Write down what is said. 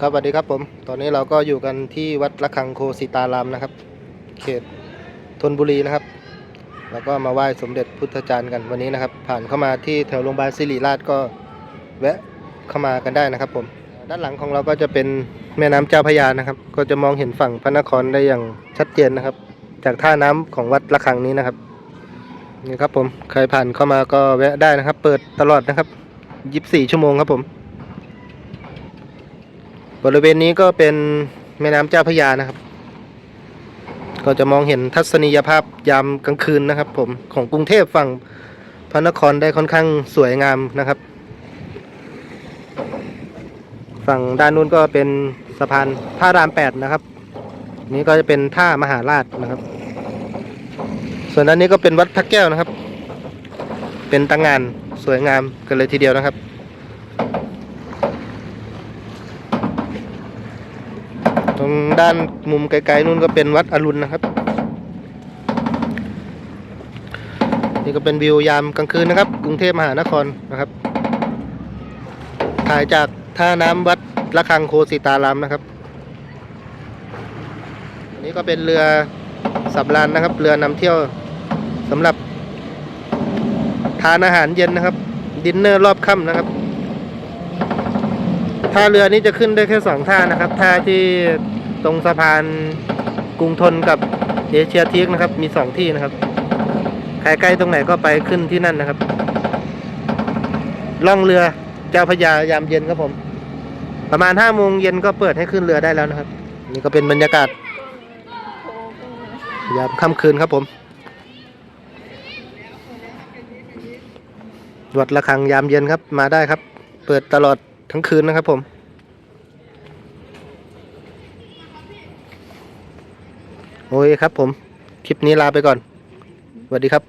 ครับสวัสดีครับผม ตอนนี้เราก็อยู่กันที่วัดระฆังโคสิตารามนะครับ เขตธนบุรีนะครับ แล้วก็มาไหว้สมเด็จพุทธจารย์กันวันนี้นะครับ ผ่านเข้ามาที่แถวโรงพยาบาลศิริราชก็แวะเข้ามากันได้นะครับผม ด้านหลังของเราก็จะเป็นแม่น้ำเจ้าพยานะครับ ก็จะมองเห็นฝั่งพระนครได้อย่างชัดเจนนะครับ จากท่าน้ำของวัดระฆังนี้นะครับนี่ครับผมใครผ่านเข้ามาก็แวะได้นะครับ เปิดตลอดนะครับ 24 ชั่วโมงครับผม บริเวณนี้ก็เป็นแม่น้ำเจ้าพระยานะครับ ก็จะมองเห็นทัศนียภาพยามกลางคืนนะครับ ผมของกรุงเทพฝั่งพระนครได้ค่อนข้างสวยงามนะครับ ฝั่งด้านนู้นก็เป็นสะพานท่ารามแปดนะครับ นี้ก็จะเป็นท่ามหาราชนะครับ ส่วนด้านนี้ก็เป็นวัดพระแก้วนะครับ เป็นตั้งงานสวยงามกันเลยทีเดียวนะครับ รงด้านมุมไกลๆนู่นก็เป็นวัดอรุณนะครับ นี่ก็เป็นวิวยามกลางคืนนะครับ กรุงเทพมหานครนะครับ ถ่ายจากท่าน้ำวัดระฆังโคสิตารามนะครับนนี้ก็เป็นเรือสับรานนะครับ เรือนำเที่ยวสำหรับทานอาหารเย็นนะครับ ดินเนอร์รอบค่ำนะครับ ท่าเรือนี้จะขึ้นได้แค่สองท่านะครับ ท่าที่ตรงสะพานกรุงทนกับเอเชียทีกนะครับ มีสองที่นะครับ ใครใกล้ตรงไหนก็ไปขึ้นที่นั่นนะครับ ล่องเรือเจ้าพระยายามเย็นครับผม ประมาณห้าโมงเย็นก็เปิดให้ขึ้นเรือได้แล้วนะครับ นี่ก็เป็นบรรยากาศยามค่ำคืนครับผมวัดระฆังยามเย็นครับ มาได้ครับ เปิดตลอด ทั้งคืนนะครับผม โอเคครับผม คลิปนี้ลาไปก่อน สวัสดีครับ